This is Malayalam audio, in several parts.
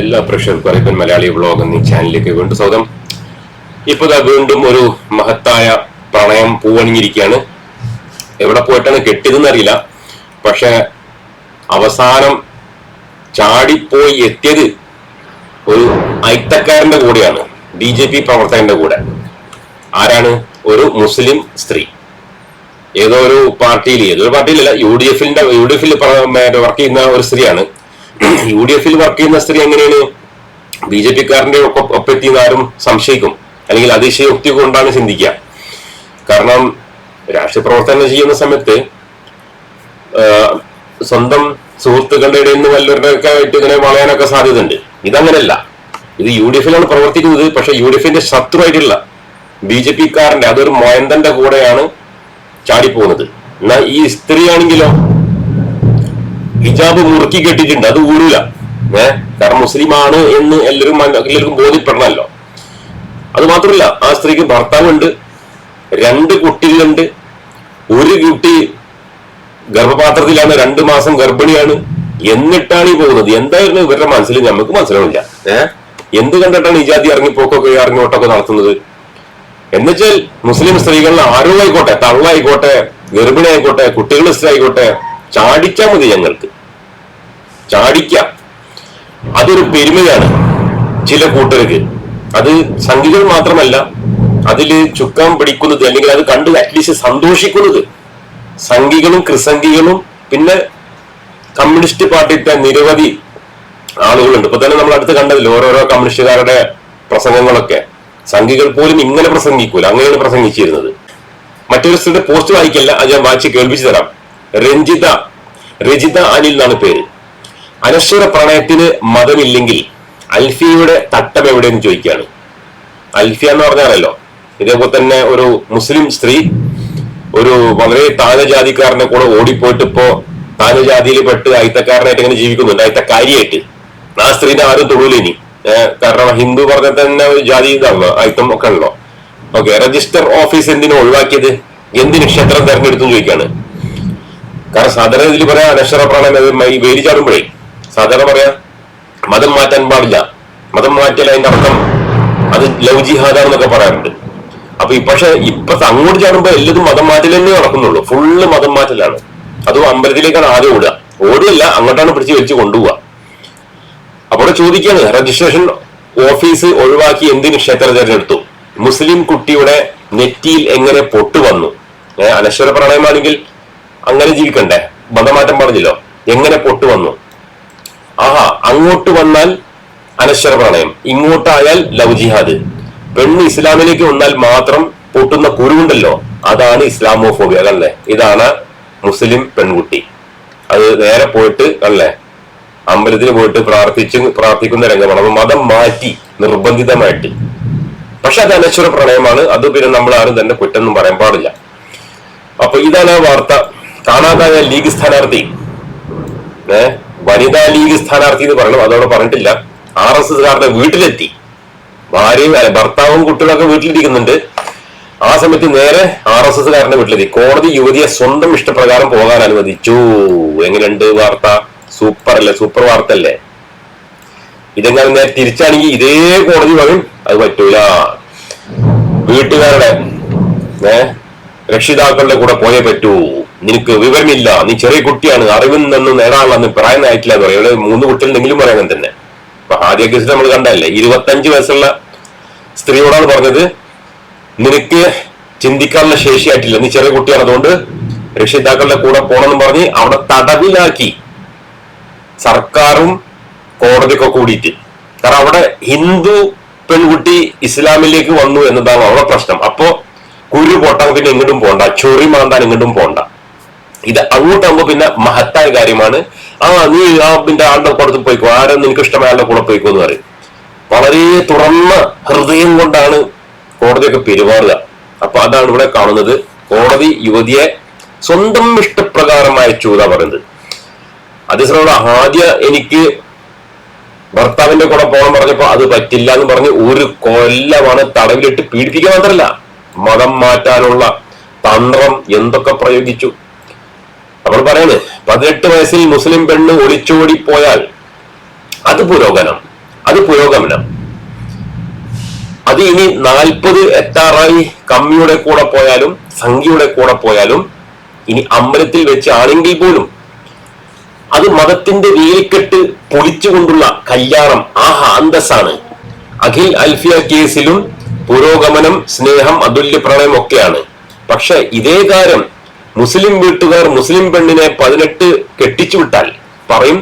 എല്ലാ പ്രേക്ഷകർക്കും അറിയിപ്പൻ മലയാളി വ്ളോഗ് എന്നീ ചാനലിലേക്ക് വീണ്ടും സ്വാഗതം. ഇപ്പൊ ദാ വീണ്ടും ഒരു മഹത്തായ പ്രണയം പൂവണിഞ്ഞിരിക്കുകയാണ്. എവിടെ പോയിട്ടാണ് കെട്ടിയതെന്ന് അറിയില്ല. പക്ഷെ അവസാനം ചാടിപ്പോയി എത്തിയത് ഒരു ഐത്തക്കാരന്റെ കൂടെയാണ് ബി ജെ പി പ്രവർത്തകന്റെ കൂടെ. ആരാണ്? ഒരു മുസ്ലിം സ്ത്രീ. ഏതോ ഒരു പാർട്ടിയിൽ ഒരു പാർട്ടിയിലല്ല യു ഡി എഫിന്റെ യു ഡി എഫിൽ വർക്ക് ചെയ്യുന്ന ഒരു സ്ത്രീയാണ്. യു ഡി എഫിൽ വർക്ക് ചെയ്യുന്ന സ്ത്രീ എങ്ങനെയാണ്? ബി ജെ പിക്കാരന്റെ ഒപ്പെത്തിയെന്ന് ആരും സംശയിക്കും. അല്ലെങ്കിൽ അതിശയോക്തി കൊണ്ടാണ് ചിന്തിക്കുക. കാരണം രാഷ്ട്രീയ പ്രവർത്തനം ചെയ്യുന്ന സമയത്ത് സ്വന്തം സുഹൃത്തുക്കളുടെ ഇടയിൽ നിന്ന് വല്ലവരുടെ ഒക്കെ ആയിട്ട് ഇങ്ങനെ വളയാനൊക്കെ സാധ്യതയുണ്ട്. ഇതങ്ങനെയല്ല ഇത് യു ഡി എഫിലാണ് പ്രവർത്തിക്കുന്നത്. പക്ഷെ യു ഡി എഫിന്റെ ശത്രുവായിട്ടുള്ള ബി ജെ പിക്കാരന്റെ അതൊരു മോയന്തന്റെ കൂടെയാണ് ചാടിപ്പോകുന്നത്. എന്നാൽ ഈ സ്ത്രീ ആണെങ്കിലോ ഹിജാബ് മുറുക്കി കെട്ടിയിട്ടുണ്ട് അത് ഊരൂല. ഏ? കാരണം മുസ്ലിമാണ് എന്ന് എല്ലാവരും എല്ലാവർക്കും ബോധ്യപ്പെടണമല്ലോ. അത് മാത്രമല്ല ആ സ്ത്രീക്ക് ഭർത്താവുണ്ട് രണ്ട് കുട്ടികളുണ്ട് ഒരു കുട്ടി ഗർഭപാത്രത്തിലാണ് രണ്ട് മാസം ഗർഭിണിയാണ്. എന്നിട്ടാണ് ഈ പോകുന്നത്. എന്തായിരുന്നു ഇവരുടെ മനസ്സിൽ? നമുക്ക് മനസ്സിലാവില്ല. ഏഹ് എന്ത് കണ്ടിട്ടാണ് ഈ ജാതി ഇറങ്ങിപ്പോക്കൊക്കെ ഇറങ്ങിയോട്ടൊക്കെ നടത്തുന്നത്? എന്നുവെച്ചാൽ മുസ്ലിം സ്ത്രീകളിൽ ആരോ ആയിക്കോട്ടെ തള്ളായിക്കോട്ടെ ഗർഭിണി ആയിക്കോട്ടെ കുട്ടികൾ ആയിക്കോട്ടെ ചാടിച്ചാൽ മതി ഞങ്ങൾക്ക്. ചാടിക്ക. അതൊരു പെരുമയാണ് ചില കൂട്ടർക്ക്. അത് സംഗീതം മാത്രമല്ല അതിൽ ചുക്കാൻ പിടിക്കുന്നത് അല്ലെങ്കിൽ അത് കണ്ട് അറ്റ്ലീസ്റ്റ് സന്തോഷിക്കുന്നത് സംഘികളും ക്രിസംഘികളും പിന്നെ കമ്മ്യൂണിസ്റ്റ് പാർട്ടിയുടെ നിരവധി ആളുകളുണ്ട്. ഇപ്പൊ തന്നെ നമ്മൾ അടുത്ത് കണ്ടതിൽ ഓരോരോ കമ്മ്യൂണിസ്റ്റുകാരുടെ പ്രസംഗങ്ങളൊക്കെ. സംഘികൾ പോലും ഇങ്ങനെ പ്രസംഗിക്കൂല. അങ്ങനെയാണ് പ്രസംഗിച്ചിരുന്നത്. മറ്റൊരു സ്ഥലത്തെ പോസ്റ്റ് വായിക്കല്ല. അത് ഞാൻ വായിച്ച് കേൾപ്പിച്ചു തരാം. രഞ്ജിത. രജിത അനിൽ എന്നാണ് പേര്. അനശ്വര പ്രണയത്തിന് മതമില്ലെങ്കിൽ അൽഫിയുടെ തട്ടം എവിടെയെന്ന് ചോദിക്കുകയാണ്. അൽഫിയ എന്ന് പറഞ്ഞാലല്ലോ ഇതേപോലെ തന്നെ ഒരു മുസ്ലിം സ്ത്രീ ഒരു വളരെ താഴ്ന്ന കൂടെ ഓടിപ്പോയിട്ട് ഇപ്പോ താഴ്ന്ന ജാതിയിൽ പെട്ട് അയിത്തക്കാരനായിട്ട് ഇങ്ങനെ ജീവിക്കുന്നുണ്ട് അയിത്തക്കാരിയായിട്ട്. ആ സ്ത്രീനെ ആരും തൊഴിലിനി ഇനി. കാരണം ഹിന്ദു പറഞ്ഞ തന്നെ ഒരു ജാതി ഇതാണല്ലോ അയിത്തം ഒക്കെ ഉണ്ടല്ലോ ഓക്കെ രജിസ്റ്റർ ഓഫീസ് എന്തിനു ഒഴിവാക്കിയത്? എന്തിന് ക്ഷേത്രം തെരഞ്ഞെടുത്തു ചോദിക്കാണ് കാരണം സാധാരണ ഇതിൽ പറയാ അനശ്വര പ്രാണൻ വേലി ചാടുമ്പോഴേ സാധാരണ പറയാ മതം മാറ്റാൻ പാടില്ല. മതം മാറ്റിയാൽ അതിന്റെ അർത്ഥം അത് ലവ് ജിഹാദാണെന്നൊക്കെ പറയാറുണ്ട്. അപ്പൊ പക്ഷെ ഇപ്പൊ അങ്ങോട്ട് ചാടുമ്പോ എല്ലതും മതം മാറ്റൽ തന്നെ നടക്കുന്നുള്ളൂ. ഫുള്ള് മതം മാറ്റലാണ്. അതും അമ്പലത്തിലേക്കാണ് ആദ്യം ഓടുക. ഓടുകയല്ല അങ്ങോട്ടാണ് പിടിച്ച് വലിച്ചു കൊണ്ടുപോവുക. അപ്പോൾ ചോദിക്കാണ് രജിസ്ട്രേഷൻ ഓഫീസ് ഒഴിവാക്കി എന്തിന് ക്ഷേത്ര തിരഞ്ഞെടുത്തു? മുസ്ലിം കുട്ടിയുടെ നെറ്റിയിൽ എങ്ങനെ പൊട്ടു വന്നു അനശ്വര പ്രണയമാണെങ്കിൽ അങ്ങനെ ജീവിക്കണ്ടേ? മതമാറ്റം പറഞ്ഞില്ലോ? എങ്ങനെ പൊട്ടു വന്നു? ആഹാ അങ്ങോട്ട് വന്നാൽ അനശ്വര പ്രണയം. ഇങ്ങോട്ടായാൽ ലവ് ജിഹാദ്. പെണ്ണ് ഇസ്ലാമിലേക്ക് വന്നാൽ മാത്രം പൊട്ടുന്ന കുരുവുണ്ടല്ലോ? അതാണ് ഇസ്ലാമോഫോബിയ അല്ലേ ഇതാണ് മുസ്ലിം പെൺകുട്ടി. അത് നേരെ പോയിട്ട് അല്ലേ അമ്പലത്തിൽ പോയിട്ട് പ്രാർത്ഥിച്ച് പ്രാർത്ഥിക്കുന്ന രംഗമാണ്. അപ്പൊ മതം മാറ്റി നിർബന്ധിതമായിട്ട്. പക്ഷെ അത് അനശ്വര പ്രണയമാണ്. അത് പിന്നെ നമ്മൾ ആരും തന്നെ കുറ്റം പറയാൻ പാടില്ല. അപ്പൊ ഇതാണ് ആ വാർത്ത. കാണാതായ ലീഗ് സ്ഥാനാർത്ഥി. ഏ? വനിതാ ലീഗ് സ്ഥാനാർത്ഥി എന്ന് പറയണം. അതവിടെ പറഞ്ഞിട്ടില്ല. ആർ എസ് എസ്കാരുടെ വീട്ടിലെത്തി. ഭാര്യയും ഭർത്താവും കുട്ടികളൊക്കെ വീട്ടിലിരിക്കുന്നുണ്ട്. ആ സമയത്ത് നേരെ ആർ എസ് എസ്കാരന്റെ വീട്ടിലെത്തി. കോടതി യുവതിയെ സ്വന്തം ഇഷ്ടപ്രകാരം പോകാൻ അനുവദിച്ചു. എങ്ങനെയുണ്ട് വാർത്ത? സൂപ്പർ അല്ലേ? സൂപ്പർ വാർത്ത അല്ലേ ഇതെങ്ങനെ നേരെ തിരിച്ചാണെങ്കിൽ ഇതേ കോടതി പറയും അത് പറ്റൂല. വീട്ടുകാരുടെ ഏഹ് രക്ഷിതാക്കളുടെ കൂടെ പോയേ പറ്റൂ. നിനക്ക് വിവരമില്ല. നീ ചെറിയ കുട്ടിയാണ്. അറിവിൽ നിന്ന് നേടാനുള്ള പ്രായം ആയിട്ടില്ല എന്ന് പറയും. ഇവിടെ മൂന്ന് കുട്ടികളുണ്ടെങ്കിലും പറയണം തന്നെ. അപ്പൊ ആദ്യ കേസിൽ നമ്മൾ കണ്ടല്ലേ ഇരുപത്തഞ്ച് വയസ്സുള്ള സ്ത്രീയോടാണ് പറഞ്ഞത് നിനക്ക് ചിന്തിക്കാനുള്ള ശേഷിയായിട്ടില്ല നീ ചെറിയ കുട്ടിയാണ്. അതുകൊണ്ട് രക്ഷിതാക്കളുടെ കൂടെ പോകണമെന്ന് പറഞ്ഞ് അവിടെ തടവിലാക്കി സർക്കാരും കോടതിയൊക്കെ കൂടിയിട്ട്. കാരണം അവിടെ ഹിന്ദു പെൺകുട്ടി ഇസ്ലാമിലേക്ക് വന്നു എന്നതാണ് അവിടെ പ്രശ്നം. അപ്പോ കുരു പൊട്ടാൻ പിന്നെ എങ്ങോട്ടും പോണ്ട. ചൊറി മാന്താൻ എങ്ങോട്ടും പോണ്ട. ഇത് അങ്ങോട്ടാകുമ്പോ പിന്നെ മഹത്തായ കാര്യമാണ്. ആ നീ ആ പിന്നെ ആളുടെ കൂടെ പോയിക്കോ. ആരും നിനക്ക് ഇഷ്ടമായ ആളുടെ കൂടെ പോയിക്കോ എന്ന് പറയും. വളരെ തുറന്ന ഹൃദയം കൊണ്ടാണ് കോടതിയൊക്കെ പെരുമാറുക. അപ്പൊ അതാണ് ഇവിടെ കാണുന്നത്. കോടതി യുവതിയെ സ്വന്തം ഇഷ്ടപ്രകാരം അയച്ചു എന്നാ പറയുന്നത്. അതേസമയം ആദ്യ എനിക്ക് ഭർത്താവിന്റെ കൂടെ പോകണം പറഞ്ഞപ്പോ അത് പറ്റില്ല എന്ന് പറഞ്ഞ് ഒരു കൊല്ലമാണ് തടവിലിട്ട് പീഡിപ്പിക്കാൻ മാത്രമല്ല മതം മാറ്റാനുള്ള തന്ത്രം എന്തൊക്കെ പ്രയോഗിച്ചു. നമ്മൾ പറയുന്നത് പതിനെട്ട് വയസ്സിൽ മുസ്ലിം പെണ്ണ് ഒളിച്ചോടി പോയാൽ അത് പുരോഗമനം അത് പുരോഗമനം. അത് ഇനി നാൽപ്പത് എത്താറായി കമ്മിയുടെ കൂടെ പോയാലും സംഖ്യയുടെ കൂടെ പോയാലും ഇനി അമ്പലത്തിൽ വെച്ച് ആണെങ്കിൽ പോലും അത് മതത്തിന്റെ വേലിക്കെട്ട് പൊളിച്ചുകൊണ്ടുള്ള കല്യാണം ആ അന്തസ്സാണ്. അഖിൽ അൽഫിയ കേസിലും പുരോഗമനം സ്നേഹം അതുല്യ പ്രണയം ഒക്കെയാണ്. പക്ഷെ ഇതേ കാര്യം മുസ്ലിം വീട്ടുകാർ മുസ്ലിം പെണ്ണിനെ പതിനെട്ട് കെട്ടിച്ചു വിട്ടാൽ പറയും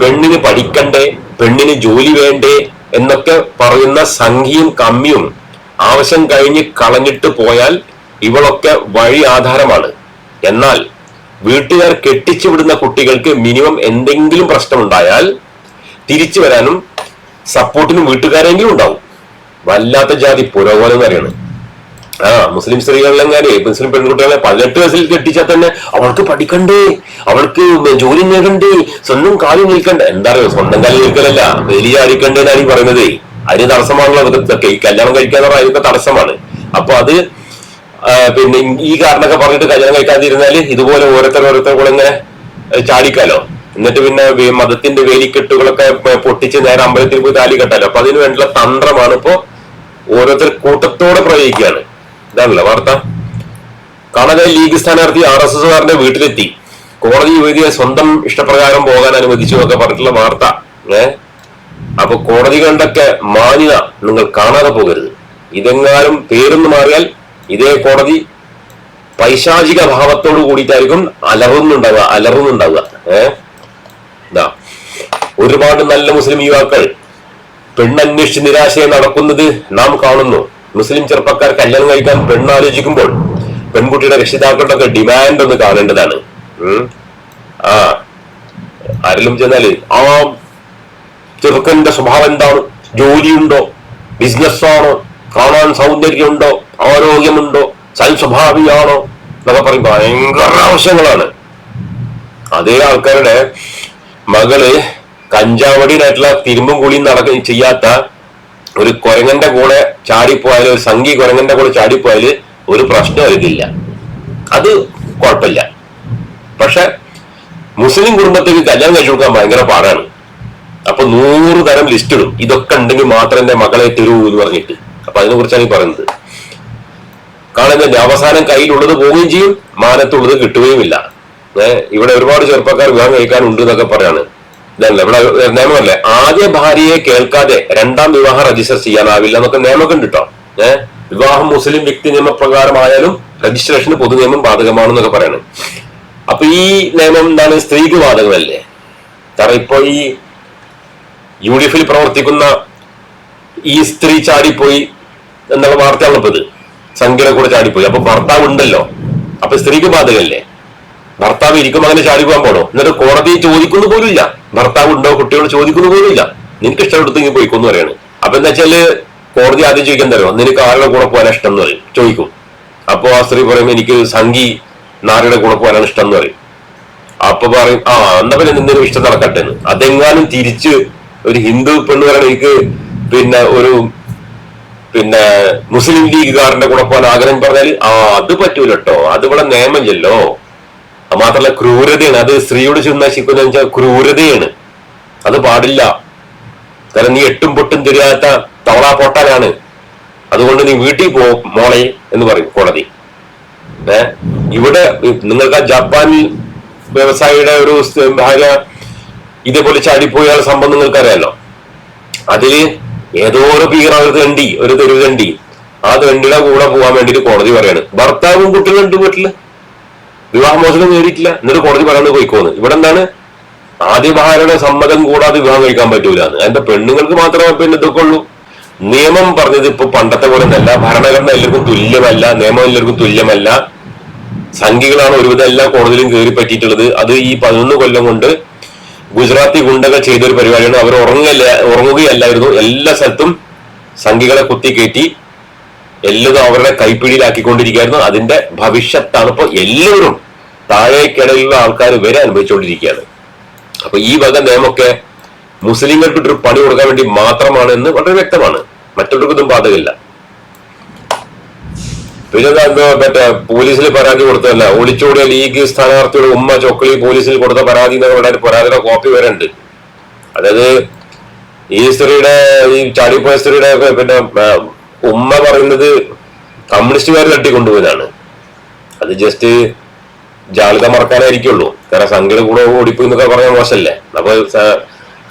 പെണ്ണിന് പഠിക്കണ്ടേ പെണ്ണിന് ജോലി വേണ്ടേ എന്നൊക്കെ പറയുന്ന സംഖ്യയും കമ്മിയും ആവശ്യം കഴിഞ്ഞ് കളഞ്ഞിട്ട് പോയാൽ ഇവളൊക്കെ വഴി ആധാരമാണ്. എന്നാൽ വീട്ടുകാർ കെട്ടിച്ചു വിടുന്ന കുട്ടികൾക്ക് മിനിമം എന്തെങ്കിലും പ്രശ്നമുണ്ടായാൽ തിരിച്ചു വരാനും സപ്പോർട്ടിനും വീട്ടുകാരെങ്കിലും ഉണ്ടാവും. വല്ലാത്ത ജാതി പുരോഗമനം എന്ന് ആ മുസ്ലിം സ്ത്രീകളിലെങ്ങാനെ മുസ്ലിം പെൺകുട്ടികളെ പതിനെട്ട് വയസ്സിൽ കെട്ടിച്ചാൽ തന്നെ അവൾക്ക് പഠിക്കണ്ടേ? അവൾക്ക് ജോലി നേടണ്ടേ? സ്വന്തം കാലിൽ നിൽക്കണ്ട. എന്താ പറയുക സ്വന്തം കാലിൽ നിൽക്കലല്ല വലിയ അടിക്കണ്ടേന്നാണ് പറയുന്നത്. അതിന് തടസ്സമാണല്ലോ അതൊക്കെ ഈ കല്യാണം കഴിക്കാന്ന് അതിനൊക്കെ തടസ്സമാണ്. അപ്പൊ അത് പിന്നെ ഈ കാരണമൊക്കെ പറഞ്ഞിട്ട് കല്യാണം കഴിക്കാതിരുന്നാൽ ഇതുപോലെ ഓരോരുത്തർ ഓരോരുത്തർ കൂടെ ഇങ്ങനെ ചാടിക്കാലോ. എന്നിട്ട് പിന്നെ മതത്തിന്റെ വേലിക്കെട്ടുകളൊക്കെ പൊട്ടിച്ച് നേരെ അമ്പലത്തിൽ പോയി താലി കെട്ടാലോ. അപ്പൊ അതിന് വേണ്ടിയുള്ള തന്ത്രമാണ് ഇപ്പോ ഓരോരുത്തർ കൂട്ടത്തോടെ പ്രയോഗിക്കുകയാണ്. ഇതാണല്ലോ വാർത്ത. കാണാതെ ലീഗ് സ്ഥാനാർത്ഥി ആർ എസ് എസുകാരന്റെ വീട്ടിലെത്തി. കോടതി യുവതിയെ സ്വന്തം ഇഷ്ടപ്രകാരം പോകാൻ അനുവദിച്ചു എന്നൊക്കെ പറഞ്ഞിട്ടുള്ള വാർത്ത. ഏ? അപ്പൊ കണ്ടൊക്കെ മാന്യത നിങ്ങൾ കാണാതെ പോകരുത്. ഇതെങ്ങാനും പേരൊന്ന് മാറിയാൽ ഇതേ കോടതി പൈശാചിക ഭാവത്തോട് കൂടിയിട്ടായിരിക്കും അലറുന്നുണ്ടാവുക അലറുന്നുണ്ടാവുക. ഏ? ഒരുപാട് നല്ല മുസ്ലിം യുവാക്കൾ പെണ്ണന്വേഷിച്ച് നിരാശയെ നടക്കുന്നത് നാം കാണുന്നു. മുസ്ലിം ചെറുപ്പക്കാർ കല്യാണം കഴിക്കാൻ പെണ്ണാലോചിക്കുമ്പോൾ പെൺകുട്ടിയുടെ രക്ഷിതാക്കളുടെ ഒക്കെ ഡിമാൻഡ് ഒന്ന് കാണേണ്ടതാണ്. ആ. ആരെങ്കിലും ചെന്നാൽ ആ ചെറുക്കന്റെ സ്വഭാവം എന്താണ്? ജോലിയുണ്ടോ? ബിസിനസ്സാണോ? കാണാൻ സൗന്ദര്യമുണ്ടോ? ആരോഗ്യമുണ്ടോ? സൽ സ്വഭാവിയാണോ എന്നൊക്കെ പറയും ഭയങ്കര ആവശ്യങ്ങളാണ്. അതേ ആൾക്കാരുടെ മകൾ കഞ്ചാവടിയിലായിട്ടുള്ള തിരുമ്പും കുളിയും നടക്ക ചെയ്യാത്ത ഒരു കുരങ്ങന്റെ കൂടെ ചാടിപ്പോയാൽ ഒരു സംഗി കുരങ്ങന്റെ കൂടെ ചാടിപ്പോയാൽ ഒരു പ്രശ്നം അവർക്കില്ല. അത് കുഴപ്പമില്ല. പക്ഷെ മുസ്ലിം കുടുംബത്തേക്ക് കല്യാണം കഴിച്ചു കൊടുക്കാൻ ഭയങ്കര പാടാണ്. അപ്പൊ നൂറ് തരം ലിസ്റ്റ് ഇടും. ഇതൊക്കെ ഉണ്ടെങ്കിൽ മാത്രം എന്റെ മകളെ തരൂ എന്ന് പറഞ്ഞിട്ട്. അപ്പൊ അതിനെ കുറിച്ചാണ് ഈ പറയുന്നത്. കാണുന്നതിന്റെ അവസാനം കയ്യിലുള്ളത് പോവുകയും ചെയ്യും മാനത്തുള്ളത് കിട്ടുകയുമില്ല. ഏഹ് ഇവിടെ ഒരുപാട് ചെറുപ്പക്കാർ വിവാഹം കഴിക്കാനുണ്ട് എന്നൊക്കെ പറയാണ്. ഇവിടെ നിയമമല്ലേ? ആദ്യ ഭാര്യയെ കേൾക്കാതെ രണ്ടാം വിവാഹം രജിസ്റ്റർ ചെയ്യാനാവില്ല എന്നൊക്കെ നിയമമൊക്കെ ഉണ്ട് കേട്ടോ ഏഹ് വിവാഹം മുസ്ലിം വ്യക്തി നിയമപ്രകാരമായാലും രജിസ്ട്രേഷന് പൊതു നിയമം ബാധകമാണെന്നൊക്കെ പറയണം. അപ്പൊ ഈ നിയമം എന്താണ്? സ്ത്രീക്ക് ബാധകമല്ലേ? കാരണം ഇപ്പൊ ഈ യു ഡി എഫിൽ പ്രവർത്തിക്കുന്ന ഈ സ്ത്രീ ചാടിപ്പോയി എന്നുള്ള വാർത്തയാണ് ഇപ്പൊ ഇത്. സംഖ്യയുടെ കൂടെ ചാടിപ്പോയി. അപ്പൊ ഭർത്താവ് ഉണ്ടല്ലോ അപ്പൊ സ്ത്രീക്ക് ബാധകല്ലേ ഭർത്താവ് ഇരിക്കും അങ്ങനെ ചാടി പോകാൻ പോണോ? എന്നിട്ട് കോടതി ചോദിക്കുന്നു പോലുമില്ല. ഭർത്താവ് ഉണ്ടോ കുട്ടിയോട് ചോദിക്കുന്നു പോലുമില്ല. നിനക്ക് ഇഷ്ടപ്പെടുത്തെങ്കിൽ പോയിക്കൊന്ന് പറയാണ്. അപ്പൊ എന്താ വെച്ചാൽ കോടതി ആദ്യം ചോദിക്കാൻ തരുമോ നിനക്ക് ആരുടെ കൂടെ പോകാനാണ് ഇഷ്ടം എന്ന് പറയും. ചോദിക്കും. അപ്പൊ ആ സ്ത്രീ പറയും എനിക്ക് സംഗി നാരുടെ കൂടെ പോകാനാണ് ഇഷ്ടം എന്ന് പറയും. അപ്പൊ പറയും ആ എന്നാ പിന്നെ നിന്നൊരു ഇഷ്ടം നടക്കട്ടെ എന്ന്. അതെങ്ങാനും തിരിച്ച് ഒരു ഹിന്ദു പെണ്ണ് പറയണ എനിക്ക് പിന്നെ ഒരു പിന്നെ മുസ്ലിം ലീഗുകാരന്റെ കൂടെ പോകാൻ ആഗ്രഹം പറഞ്ഞാൽ ആ അത് പറ്റൂലട്ടോ. അത് ഇവിടെ നിയമമില്ലല്ലോ. അത് മാത്രല്ല ക്രൂരതയാണ്. അത് സ്ത്രീയോട് ചെന്ന് നശിക്കുന്ന വെച്ചാൽ ക്രൂരതയാണ്. അത് പാടില്ല. കാരണം നീ എട്ടും പൊട്ടും തിരിയാത്ത തവള പൊട്ടാനാണ്. അതുകൊണ്ട് നീ വീട്ടിൽ പോ മോളെ എന്ന് പറയും കോടതി. ഏ? ഇവിടെ നിങ്ങൾക്ക് ആ ജപ്പാനിൽ വ്യവസായിയുടെ ഒരു ഭാര്യ ഇതേപോലെ ചാടിപ്പോയാൽ സംഭവം നിങ്ങൾക്കറിയാലോ? അതിൽ ഏതോ ഒരു ഭീകര ഒരു ഒരു തെരുവ് തെണ്ടി ആ തെണ്ടിയുടെ കൂടെ പോകാൻ വേണ്ടിട്ട് കോടതി പറയാണ്. ഭർത്താവും കുട്ടികളുണ്ട് വീട്ടിൽ. വിവാഹമോചനം നേടിയിട്ടില്ല. എന്നിട്ട് കോടതി പറയുന്നത് പോയിക്കോന്ന്. ഇവിടെ എന്താണ്? ആദ്യ ഭാര്യയുടെ സമ്മതം കൂടാതെ വിവാഹം കഴിക്കാൻ പറ്റൂല അതിന്റെ പെണ്ണുങ്ങൾക്ക് മാത്രമേ പിന്നെ ഇതൊക്കെ ഉള്ളൂ. നിയമം പറഞ്ഞത് ഇപ്പൊ പണ്ടത്തെ പോലെ ഒന്നല്ല. ഭരണഘടന എല്ലാവർക്കും തുല്യമല്ല. നിയമം എല്ലാവർക്കും തുല്യമല്ല. സംഖ്യകളാണ് ഒരുവിധം എല്ലാ കോടതിയിലും കയറി പറ്റിയിട്ടുള്ളത് അത് ഈ പതിനൊന്ന് കൊല്ലം കൊണ്ട് ഗുജറാത്തി ഗുണ്ടകൾ ചെയ്തൊരു പരിപാടിയാണ്. അവർ ഉറങ്ങല്ല ഉറങ്ങുകയല്ലായിരുന്നു. എല്ലാ സ്ഥലത്തും സംഖ്യകളെ കുത്തിക്കയറ്റി എല്ലാതും അവരുടെ കൈപ്പിടിയിലാക്കിക്കൊണ്ടിരിക്കുകയായിരുന്നു. അതിന്റെ ഭവിഷ്യത്താണ് ഇപ്പൊ എല്ലാവരും താഴേക്കിടയിലുള്ള ആൾക്കാർ വരെ അനുഭവിച്ചുകൊണ്ടിരിക്കുകയാണ്. അപ്പൊ ഈ വക നിയമമൊക്കെ മുസ്ലിങ്ങൾക്ക് ഒരു പണി കൊടുക്കാൻ വേണ്ടി മാത്രമാണ് എന്ന് വളരെ വ്യക്തമാണ്. മറ്റുള്ളവർക്കൊന്നും ബാധകമില്ല. പിന്നെ എന്താ മറ്റേ പോലീസിൽ പരാതി കൊടുത്തതല്ല? ഒളിച്ചോടിയ ലീഗ് സ്ഥാനാർത്ഥിയുടെ ഉമ്മ ചൊക്കളി പോലീസിൽ കൊടുത്ത പരാതി ഒരു പരാതിയുടെ കോപ്പി വരെ ഉണ്ട്. അതായത് ഈ സ്ത്രീയുടെ ഈ ചാടിപ്പോയ സ്ത്രീയുടെ പിന്നെ ഉമ്മ പറയുന്നത് കമ്മ്യൂണിസ്റ്റുകാർ തട്ടിക്കൊണ്ടുപോയതാണ്. അത് ജസ്റ്റ് ജാളിത മറക്കാനായിരിക്കുള്ളൂ. കാരണം സംഘടന കൂടെ ഓടിപ്പോയി എന്നൊക്കെ പറഞ്ഞാൽ മോശമല്ലേ? അപ്പൊ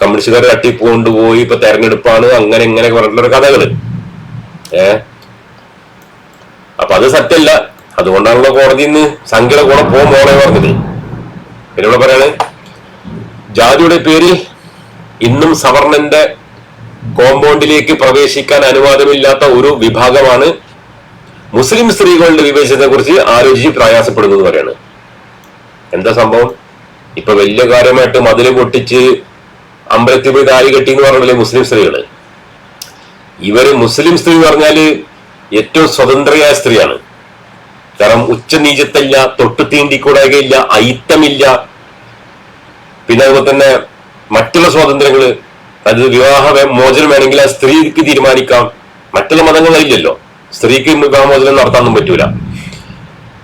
കമ്മ്യൂണിസ്റ്റുകാർ തട്ടിക്കൊണ്ടുപോയി ഇപ്പൊ തെരഞ്ഞെടുപ്പാണ് അങ്ങനെ ഇങ്ങനെ പറഞ്ഞിട്ടുള്ള കഥകൾ. ഏ? അപ്പൊ അത് സത്യമല്ല. അതുകൊണ്ടാണല്ലോ കോടതി ഇന്ന് സംഘടന കൂടെ പോ മോളെ പറഞ്ഞത്. പിന്നെ ഇവിടെ പറയാണ് ജാതിയുടെ പേരിൽ ഇന്നും സവർണന്റെ കോമ്പൗണ്ടിലേക്ക് പ്രവേശിക്കാൻ അനുവാദമില്ലാത്ത ഒരു വിഭാഗമാണ് മുസ്ലിം സ്ത്രീകളുടെ വിവേചനത്തെ കുറിച്ച് ആലോചിച്ച് പ്രയാസപ്പെടുന്നത് പറയാണ്. എന്താ സംഭവം? ഇപ്പൊ വലിയ കാര്യമായിട്ട് മതിൽ പൊട്ടിച്ച് അമ്പലത്തിൽ പോയി താരി കെട്ടി എന്ന് പറഞ്ഞില്ലേ മുസ്ലിം സ്ത്രീകൾ ഇവർ മുസ്ലിം സ്ത്രീ എന്ന് പറഞ്ഞാൽ ഏറ്റവും സ്വതന്ത്രയായ സ്ത്രീയാണ്. കാരണം ഉച്ചനീചത്തല്ല തൊട്ടു തീണ്ടിക്കൂടാകയില്ല അയിത്തമില്ല. പിന്നെ അതുപോലെ തന്നെ മറ്റുള്ള സ്വാതന്ത്ര്യങ്ങൾ അത് വിവാഹ മോചനം വേണമെങ്കിൽ ആ സ്ത്രീക്ക് തീരുമാനിക്കാം. മറ്റുള്ള മതങ്ങളില്ലല്ലോ. സ്ത്രീക്ക് വിവാഹമോചനം നടത്താനൊന്നും പറ്റൂല.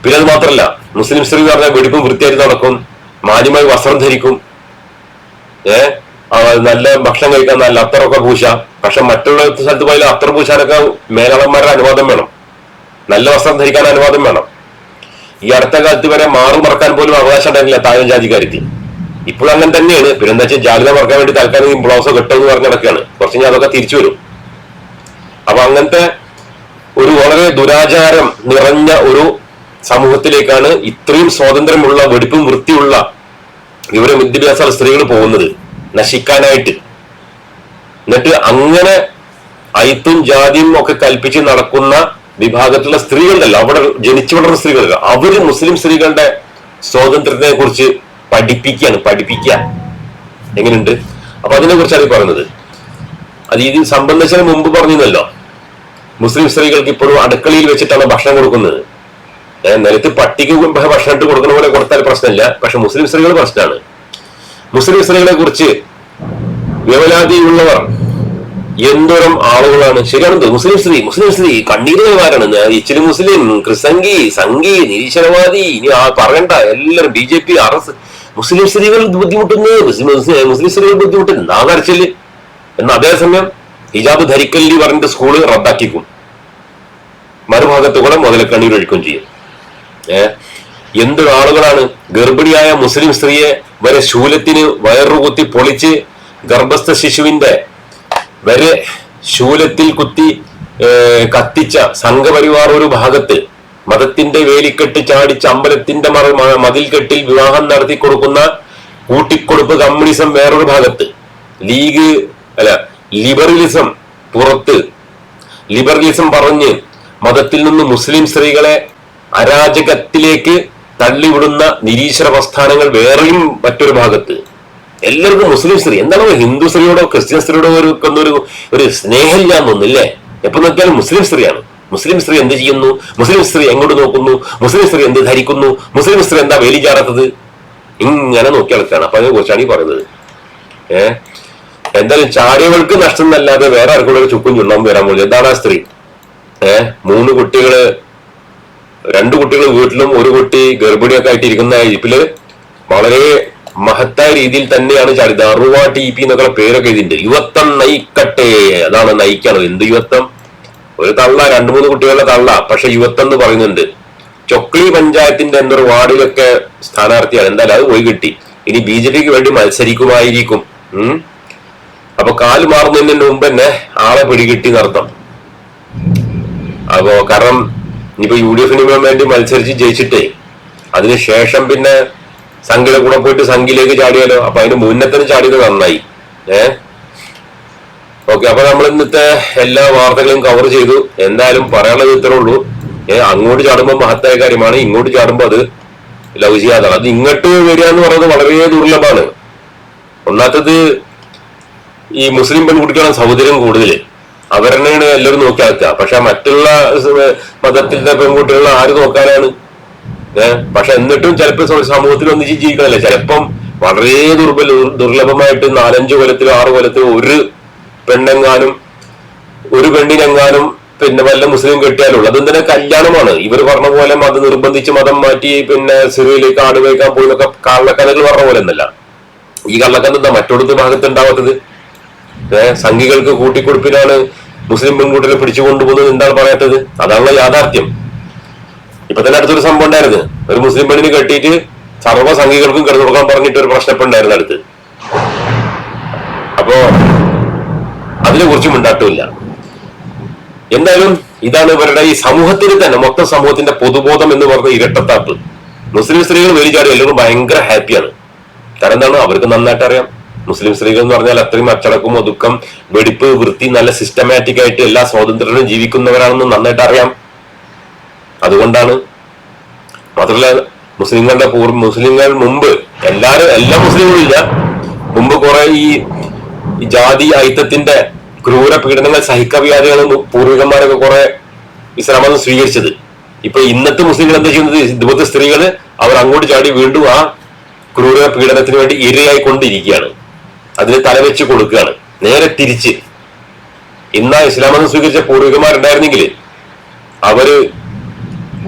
പിന്നെ അത് മാത്രമല്ല മുസ്ലിം സ്ത്രീ എന്ന് പറഞ്ഞാൽ വെടിപ്പും വൃത്തിയായിട്ട് നടക്കും. മാന്യമായി വസ്ത്രം ധരിക്കും. ഏ? നല്ല ഭക്ഷണം കഴിക്കാൻ നല്ല അത്തറൊക്കെ പൂശ. പക്ഷെ മറ്റുള്ള സ്ഥലത്ത് പോയാലും അത്തർ പൂശാനൊക്കെ മേലാളന്മാരുടെ അനുവാദം വേണം. നല്ല വസ്ത്രം ധരിക്കാൻ അനുവാദം വേണം. ഈ അടുത്ത കാലത്ത് വരെ മാറി മറക്കാൻ പോലും അവകാശം ഉണ്ടായിരുന്നില്ല താഴെ ജാതിക്കാർക്ക് ഇപ്പോഴും അങ്ങനെ തന്നെയാണ്. പിന്നെ എന്താ വെച്ചാൽ ജാഗ്രത മറക്കാൻ വേണ്ടി തൽക്കാലം ഈ ബ്ലൗസോ എന്ന് പറഞ്ഞ് നടക്കുകയാണ് കുറച്ച് ഞാൻ അതൊക്കെ തിരിച്ചു വരും. അപ്പൊ അങ്ങനത്തെ ഒരു വളരെ ദുരാചാരം നിറഞ്ഞ ഒരു സമൂഹത്തിലേക്കാണ് ഇത്രയും സ്വാതന്ത്ര്യമുള്ള വെടിപ്പും വൃത്തിയുള്ള വിവര വിദ്യാഭ്യാസ സ്ത്രീകൾ പോകുന്നത്. നശിക്കാനായിട്ട്. എന്നിട്ട് അങ്ങനെ അയിത്തും ജാതിയും ഒക്കെ കൽപ്പിച്ച് നടക്കുന്ന വിഭാഗത്തിലുള്ള സ്ത്രീകളുണ്ടല്ലോ അവിടെ ജനിച്ചു വളർന്ന സ്ത്രീകളല്ല. അവർ മുസ്ലിം സ്ത്രീകളുടെ സ്വാതന്ത്ര്യത്തെ കുറിച്ച് പഠിപ്പിക്കുകയാണ് പഠിപ്പിക്കുക എങ്ങനെയുണ്ട് അപ്പൊ അതിനെ കുറിച്ചാണ് പറയുന്നത്. അത് ഇത് സംബന്ധിച്ചതിന് മുമ്പ് പറഞ്ഞല്ലോ മുസ്ലിം സ്ത്രീകൾക്ക് ഇപ്പോഴും അടുക്കളയിൽ വെച്ചിട്ടാണ് ഭക്ഷണം കൊടുക്കുന്നത്. നിലത്ത് പട്ടിക്ക് ഭക്ഷണം ഇട്ട് കൊടുക്കുന്ന പോലെ കൊടുത്താൽ പ്രശ്നമില്ല. പക്ഷെ മുസ്ലിം സ്ത്രീകൾ പ്രശ്നമാണ്. മുസ്ലിം സ്ത്രീകളെ കുറിച്ച് വ്യവലാതിയുള്ളവർ എന്തോരം ആളുകളാണ്. ശരിയാണെന്ന് മുസ്ലിം സ്ത്രീ മുസ്ലിം സ്ത്രീ കണ്ണീരുമാരാണ് ഇച്ചിരി മുസ്ലിം ക്രിസംഗി സംഗി നിരീശ്വരവാദി ഇനി ആ പറയണ്ട. എല്ലാവരും B J P R S മുസ്ലിം സ്ത്രീകൾ ബുദ്ധിമുട്ടുന്നു മുസ്ലിം സ്ത്രീകൾ ബുദ്ധിമുട്ടുന്നു. നാ കരച്ചിൽ എന്ന അതേസമയം ഹിജാബ് ധരിക്കല്ലി പറഞ്ഞിട്ട് സ്കൂൾ റദ്ദാക്കിക്കും. മറുഭാഗത്ത് കൂടെ മുതലക്കണ്ണീർ ഒഴിക്കുകയും ചെയ്യും. ഏ? എന്തൊരു ആളുകളാണ്? ഗർഭിണിയായ മുസ്ലിം സ്ത്രീയെ വരെ ശൂലത്തിന് വയറുകുത്തി പൊളിച്ച് ഗർഭസ്ഥ ശിശുവിന്റെ വരെ ശൂലത്തിൽ കുത്തി കത്തിച്ച സംഘപരിവാർ ഒരു ഭാഗത്ത് മതത്തിന്റെ വേലിക്കെട്ട് ചാടിച്ച് അമ്പലത്തിന്റെ മറ മതിൽ മതിൽക്കെട്ടിൽ വിവാഹം നടത്തി കൊടുക്കുന്ന കൂട്ടിക്കൊടുപ്പ് കമ്മ്യൂണിസം വേറൊരു ഭാഗത്ത്. ലീഗ് അല്ല ലിബറലിസം പുറത്ത്. ലിബറലിസം പറഞ്ഞ് മതത്തിൽ നിന്ന് മുസ്ലിം സ്ത്രീകളെ അരാജകത്തിലേക്ക് തള്ളിവിടുന്ന നിരീശ്വര പ്രസ്ഥാനങ്ങൾ വേറെയും മറ്റൊരു ഭാഗത്ത്. എല്ലാവർക്കും മുസ്ലിം സ്ത്രീ. എന്താണ് ഹിന്ദു സ്ത്രീയോടോ ക്രിസ്ത്യൻ സ്ത്രീയോടോ ഒരു ഒരു ഒരു സ്നേഹമില്ല എന്നൊന്നില്ലേ എപ്പോ നോക്കിയാലും മുസ്ലിം സ്ത്രീയാണ്. മുസ്ലിം സ്ത്രീ എന്ത് ചെയ്യുന്നു? മുസ്ലിം സ്ത്രീ എങ്ങോട്ട് നോക്കുന്നു? മുസ്ലിം സ്ത്രീ എന്ത് ധരിക്കുന്നു? മുസ്ലിം സ്ത്രീ എന്താ വേലി ചാടാത്തത് ഇങ്ങനെ നോക്കി നടക്കുകയാണ്. അപ്പൊ അതിനെ കുറിച്ചാണ് ഈ പറയുന്നത്. ഏഹ് എന്തായാലും ചാടിയവൾക്ക് നഷ്ടം എന്നല്ലാതെ വേറെ ആർക്കും ഒരു ചുക്കും ചുണ്ണാൻ വരാൻ പോലും എന്താണ് ആ സ്ത്രീ. ഏഹ് മൂന്ന് കുട്ടികൾ രണ്ട് കുട്ടികൾ വീട്ടിലും ഒരു കുട്ടി ഗർഭിണിയൊക്കെ ആയിട്ട് ഇരിക്കുന്ന ഇരിപ്പിൽ വളരെ മഹത്തായ രീതിയിൽ തന്നെയാണ് ചാടി. അറുവ ടി പി എന്നൊക്കെ പേരൊക്കെ ഇതിന്റെ യുവത്വം നയിക്കട്ടെ. അതാണ് നയിക്കണം എന്ത് യുവത്വം? ഒരു തള്ള രണ്ടു മൂന്ന് കുട്ടികളുടെ തള്ള പക്ഷെ യുവത്വം എന്ന് പറയുന്നുണ്ട്. ചൊക്ലി പഞ്ചായത്തിന്റെ എന്തൊരു വാർഡിലൊക്കെ സ്ഥാനാർത്ഥിയാണ്. എന്തായാലും അത് പോയി കിട്ടി. ഇനി ബി ജെ പിക്ക് വേണ്ടി മത്സരിക്കുമായിരിക്കും. അപ്പൊ കാൽ മാറുന്നതിന് മുമ്പ് തന്നെ ആളെ പിടികിട്ടി നടത്തം അപ്പോ കാരണം ഇനിയിപ്പോ യു ഡി എഫിന് വേണ്ടി മത്സരിച്ച് ജയിച്ചിട്ടേ അതിനുശേഷം പിന്നെ സംഘിയുടെ കൂടെ പോയിട്ട് സംഘിലേക്ക് ചാടിയാലോ? അപ്പൊ അതിന് മുന്നത്തിന് ചാടിയത് നന്നായി. ഏ? ഓക്കെ അപ്പൊ നമ്മൾ ഇന്നത്തെ എല്ലാ വാർത്തകളും കവർ ചെയ്തു. എന്തായാലും പറയാനുള്ളത് ഇത്രേ ഉള്ളൂ. അങ്ങോട്ട് ചാടുമ്പോൾ മഹത്തായ കാര്യമാണ്. ഇങ്ങോട്ട് ചാടുമ്പോൾ അത് ലവ് ചെയ്യാതാണ്. അത് ഇങ്ങോട്ട് വരിക എന്ന് പറയുന്നത് വളരെ ദുർലഭമാണ്. ഒന്നാത്തത് ഈ മുസ്ലിം പെൺകുട്ടികളാണ് സൗഹൃദം കൂടുതൽ. അവരെന്നെയാണ് എല്ലാവരും നോക്കി പക്ഷെ മറ്റുള്ള മതത്തിലെ പെൺകുട്ടികൾ ആര് നോക്കാനാണ്? പക്ഷെ എന്നിട്ടും ചിലപ്പോൾ സമൂഹത്തിൽ ഒന്നിച്ച് ജീവിക്കണല്ലേ? ചിലപ്പം വളരെ ദുർബല ദുർലഭമായിട്ട് നാലഞ്ച് കൊലത്തിലോ ആറ് കൊലത്തിലോ ഒരു പെണ്ണെങ്ങാനും ഒരു പെണ്ണിനെങ്ങാനും പിന്നെ വല്ല മുസ്ലിം കെട്ടിയാലുള്ളൂ. തന്നെ കല്യാണമാണ്? ഇവർ പറഞ്ഞ പോലെ മതം നിർബന്ധിച്ച് മതം മാറ്റി പിന്നെ സിറിയയിലേക്ക് ആട് വയ്ക്കാൻ പോയി എന്നൊക്കെ കള്ളക്കഥകൾ പറഞ്ഞ പോലെ ഒന്നല്ല. ഈ കള്ളക്കഥ എന്താ മറ്റൊടുത്ത ഭാഗത്ത് ഉണ്ടാവാത്തത് സംഘികൾക്ക് കൂട്ടിക്കൊടുപ്പിനാണ് മുസ്ലിം പെൺകുട്ടികളെ പിടിച്ചു കൊണ്ടുപോകുന്നത് എന്താണ് പറയാത്തത്? അതാണ് യാഥാർത്ഥ്യം. ഇപ്പൊ തന്നെ അടുത്തൊരു സംഭവം ഉണ്ടായിരുന്നു. ഒരു മുസ്ലിം പെണ്ണിന് കെട്ടിയിട്ട് സർവ സംഘികൾക്കും കിടന്നു കൊടുക്കാൻ പറഞ്ഞിട്ട് ഒരു പ്രശ്നപ്പെണ്ടായിരുന്നു അടുത്ത്. അപ്പോ അതിനെ കുറിച്ചും ഉണ്ടാട്ടില്ല എന്തായാലും ഇതാണ് ഇവരുടെ ഈ സമൂഹത്തിന് തന്നെ മൊത്തം സമൂഹത്തിന്റെ പൊതുബോധം എന്ന് പറഞ്ഞ ഇരട്ടത്താപ്പ്. മുസ്ലിം സ്ത്രീകൾ വെളിച്ചാടി എല്ലാവരും ഭയങ്കര ഹാപ്പിയാണ്. കാരണം എന്താണ്? അവർക്ക് നന്നായിട്ട് അറിയാം. മുസ്ലിം സ്ത്രീകൾ എന്ന് പറഞ്ഞാൽ അത്രയും അച്ചടക്കം ഒതുക്കം വെടിപ്പ് വൃത്തി നല്ല സിസ്റ്റമാറ്റിക് ആയിട്ട് എല്ലാ സ്വാതന്ത്ര്യത്തിലും ജീവിക്കുന്നവരാണെന്ന് നന്നായിട്ട് അറിയാം. അതുകൊണ്ടാണ് മാത്രമല്ല മുസ്ലിങ്ങളുടെ പൂർവ മുസ്ലിങ്ങൾ മുമ്പ് എല്ലാരും എല്ലാ മുസ്ലിങ്ങളും ഇല്ല. മുമ്പ് കുറെ ഈ ജാതി ഐത്തത്തിന്റെ ക്രൂര പീഡനങ്ങൾ സഹിക്കവ്യാധികളും പൂർവികന്മാരൊക്കെ കുറെ ഇസ്ലാമതം സ്വീകരിച്ചത്. ഇപ്പൊ ഇന്നത്തെ മുസ്ലിങ്ങൾ എന്താ ചെയ്യുന്നത്? ഇതുപോലത്തെ സ്ത്രീകൾ അവർ അങ്ങോട്ട് ചാടി വീണ്ടും ആ ക്രൂര പീഡനത്തിന് വേണ്ടി ഇരയായി കൊണ്ടിരിക്കുകയാണ് അതിന് തലവെച്ച് കൊടുക്കുകയാണ്. നേരെ തിരിച്ച്. ഇന്നാ ഇസ്ലാമെന്ന് സ്വീകരിച്ച പൂർവികന്മാരുണ്ടായിരുന്നെങ്കിൽ അവർ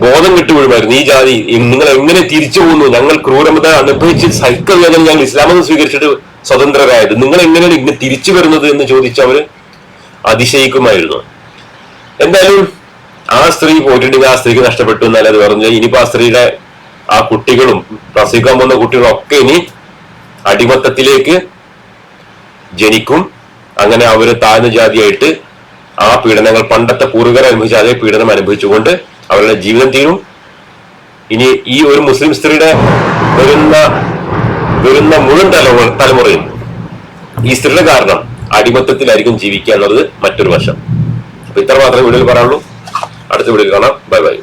ബോധം കിട്ടുകയുമായിരുന്നു ഈ ജാതി നിങ്ങൾ എങ്ങനെ തിരിച്ചു പോകുന്നു? ഞങ്ങൾ ക്രൂരമത അനുഭവിച്ച് സഹിക്കുകയാണെങ്കിൽ ഞങ്ങൾ ഇസ്ലാമെന്ന് സ്വീകരിച്ചിട്ട് സ്വതന്ത്രരായത്. നിങ്ങൾ എങ്ങനെയാണ് ഇങ്ങനെ തിരിച്ചു വരുന്നത് എന്ന് ചോദിച്ച് അവർ അതിശയിക്കുമായിരുന്നു. എന്തായാലും ആ സ്ത്രീ പോയിട്ടുണ്ടെങ്കിൽ ആ സ്ത്രീക്ക് നഷ്ടപ്പെട്ടു എന്നല്ല അത് പറഞ്ഞു ഇനിയിപ്പോ ആ സ്ത്രീയുടെ ആ കുട്ടികളും പ്രസവിക്കാൻ പോകുന്ന കുട്ടികളും ഒക്കെ ഇനി അടിമത്തത്തിലേക്ക് ജനിക്കും. അങ്ങനെ അവർ താഴ്ന്ന ജാതിയായിട്ട് ആ പീഡനങ്ങൾ പണ്ടത്തെ പൂർവികർ അനുഭവിച്ച അതേ പീഡനം അനുഭവിച്ചുകൊണ്ട് അവരുടെ ജീവിതം തീരും. ഇനി ഈ ഒരു മുസ്ലിം സ്ത്രീയുടെ വരുന്ന വരുന്ന മുഴുവൻ തലമുറ തലമുറയും ഈ സ്ത്രീയുടെ കാരണം അടിമത്തത്തിലായിരിക്കും ജീവിക്കുക എന്നുള്ളത് മറ്റൊരു വശം. അപ്പൊ ഇത്ര മാത്രമേ വീഡിയോയിൽ പറയാനുള്ളൂ. അടുത്ത വീഡിയോയിൽ കാണാം. Bye bye.